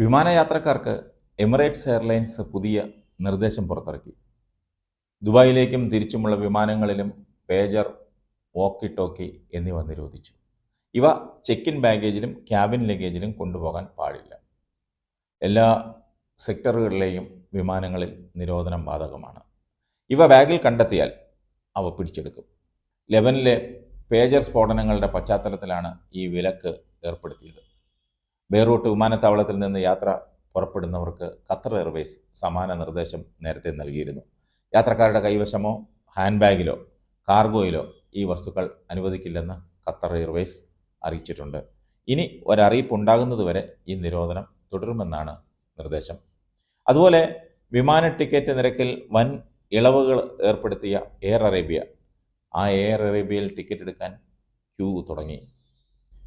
വിമാനയാത്രക്കാർക്ക് Emirates airlines പുതിയ നിർദ്ദേശം പുറത്തിറക്കി. ദുബായിലേക്കും തിരിച്ചുമുള്ള വിമാനങ്ങളിലും പേജർ വോക്കി ടോക്കി എന്നിവ നിരോധിച്ചു. ഇവ ചെക്ക് ഇൻ ബാഗേജിലും ക്യാബിൻ ലഗേജിലും കൊണ്ടുപോകാൻ പാടില്ല. എല്ലാ സെക്ടറുകളിലെയും വിമാനങ്ങളിൽ നിരോധനം ബാധകമാണ്. ഇവ ബാഗിൽ കണ്ടെത്തിയാൽ അവ പിടിച്ചെടുക്കും. ലെബനിലെ പേജർ സ്ഫോടനങ്ങളുടെ പശ്ചാത്തലത്തിലാണ് ഈ വിലക്ക് ഏർപ്പെടുത്തിയത്. ബെയ്റൂട്ട് വിമാനത്താവളത്തിൽ നിന്ന് യാത്ര പുറപ്പെടുന്നവർക്ക് ഖത്തർ എയർവേസ് സമാന നിർദ്ദേശം നേരത്തെ നൽകിയിരുന്നു. യാത്രക്കാരുടെ കൈവശമോ ഹാൻഡ് ബാഗിലോ കാർഗോയിലോ ഈ വസ്തുക്കൾ അനുവദിക്കില്ലെന്ന് ഖത്തർ എയർവേസ് അറിയിച്ചിട്ടുണ്ട്. ഇനി ഒരറിയിപ്പ് ഉണ്ടാകുന്നതുവരെ ഈ നിരോധനം തുടരുമെന്നാണ് നിർദ്ദേശം. അതുപോലെ വിമാന ടിക്കറ്റ് നിരക്കിൽ വൻ ഇളവുകൾ ഏർപ്പെടുത്തിയ എയർ അറേബ്യ. ആ എയർ അറേബ്യയിൽ ടിക്കറ്റ് എടുക്കാൻ ക്യൂ തുടങ്ങി.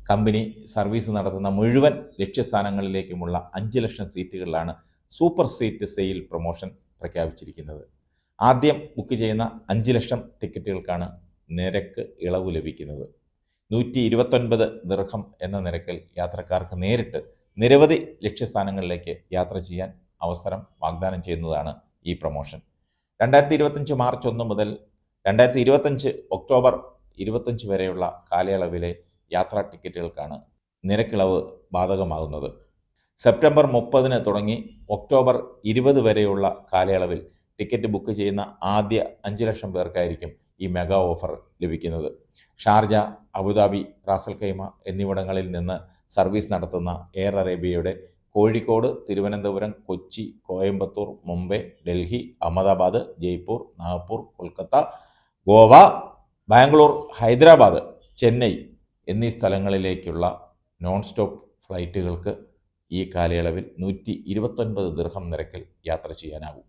കമ്പനി സർവീസ് നടത്തുന്ന മുഴുവൻ ലക്ഷ്യസ്ഥാനങ്ങളിലേക്കുമുള്ള അഞ്ച് ലക്ഷം സീറ്റുകളിലാണ് സൂപ്പർ സീറ്റ് സെയിൽ പ്രൊമോഷൻ പ്രഖ്യാപിച്ചിരിക്കുന്നത്. ആദ്യം ബുക്ക് ചെയ്യുന്ന അഞ്ച് ലക്ഷം ടിക്കറ്റുകൾക്കാണ് നിരക്ക് ഇളവ് ലഭിക്കുന്നത്. നൂറ്റി ഇരുപത്തൊൻപത് ദീർഘം എന്ന നിരക്കിൽ യാത്രക്കാർക്ക് നേരിട്ട് നിരവധി ലക്ഷ്യസ്ഥാനങ്ങളിലേക്ക് യാത്ര ചെയ്യാൻ അവസരം വാഗ്ദാനം ചെയ്യുന്നതാണ് ഈ പ്രൊമോഷൻ. രണ്ടായിരത്തി ഇരുപത്തഞ്ച് മാർച്ച് ഒന്ന് മുതൽ രണ്ടായിരത്തി ഇരുപത്തഞ്ച് ഒക്ടോബർ ഇരുപത്തഞ്ച് വരെയുള്ള കാലയളവിലെ യാത്രാ ടിക്കറ്റുകൾക്കാണ് നിരക്കിളവ് ബാധകമാകുന്നത്. സെപ്റ്റംബർ മുപ്പതിന് തുടങ്ങി ഒക്ടോബർ ഇരുപത് വരെയുള്ള കാലയളവിൽ ടിക്കറ്റ് ബുക്ക് ചെയ്യുന്ന ആദ്യ അഞ്ച് ലക്ഷം പേർക്കായിരിക്കും ഈ മെഗാ ഓഫർ ലഭിക്കുന്നത്. Sharjah Abu Dhabi Ras al Khaimah എന്നിവിടങ്ങളിൽ നിന്ന് സർവീസ് നടത്തുന്ന എയർ അറേബ്യയുടെ കോഴിക്കോട് തിരുവനന്തപുരം കൊച്ചി കോയമ്പത്തൂർ മുംബൈ ഡൽഹി അഹമ്മദാബാദ് ജയ്പൂർ നാഗ്പൂർ കൊൽക്കത്ത ഗോവ ബാംഗ്ലൂർ ഹൈദരാബാദ് ചെന്നൈ എന്നീ സ്ഥലങ്ങളിലേക്കുള്ള നോൺ സ്റ്റോപ്പ് ഫ്ലൈറ്റുകൾക്ക് ഈ കാലയളവിൽ നൂറ്റി ഇരുപത്തൊൻപത് ദീർഘം നിരക്കിൽ യാത്ര ചെയ്യാനാകും.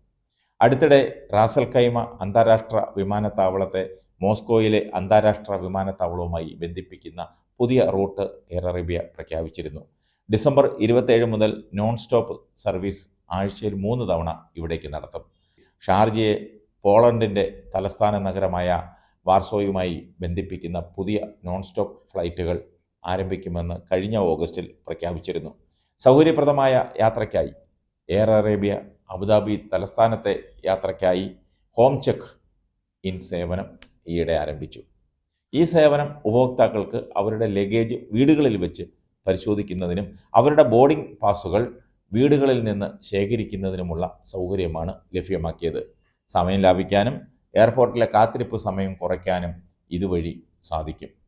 അടുത്തിടെ റാസൽ കൈമ അന്താരാഷ്ട്ര വിമാനത്താവളത്തെ മോസ്കോയിലെ അന്താരാഷ്ട്ര വിമാനത്താവളവുമായി ബന്ധിപ്പിക്കുന്ന പുതിയ റൂട്ട് എയർ അറേബ്യ പ്രഖ്യാപിച്ചിരുന്നു. ഡിസംബർ ഇരുപത്തേഴ് മുതൽ നോൺ സ്റ്റോപ്പ് സർവീസ് ആഴ്ചയിൽ മൂന്ന് തവണ ഇവിടേക്ക് നടത്തും. ഷാർജയെ പോളണ്ടിന്റെ തലസ്ഥാന നഗരമായ വാർസോയുമായി ബന്ധിപ്പിക്കുന്ന പുതിയ നോൺ സ്റ്റോപ്പ് ഫ്ലൈറ്റുകൾ ആരംഭിക്കുമെന്ന് കഴിഞ്ഞ ഓഗസ്റ്റിൽ പ്രഖ്യാപിച്ചിരുന്നു. സൗകര്യപ്രദമായ യാത്രയ്ക്കായി എയർ അറേബ്യ അബുദാബി തലസ്ഥാനത്തെ യാത്രയ്ക്കായി ഹോം ചെക്ക് ഇൻ സേവനം ഈയിടെ ആരംഭിച്ചു. ഈ സേവനം ഉപഭോക്താക്കൾക്ക് അവരുടെ ലഗേജ് വീടുകളിൽ വെച്ച് പരിശോധിക്കുന്നതിനും അവരുടെ ബോർഡിംഗ് പാസുകൾ വീടുകളിൽ നിന്ന് ശേഖരിക്കുന്നതിനുമുള്ള സൗകര്യമാണ് ലഭ്യമാക്കിയത്. സമയം ലാഭിക്കാനും എയർപോർട്ടിലെ കാത്തിരിപ്പ് സമയം കുറയ്ക്കാനും ഇതുവഴി സാധിക്കും.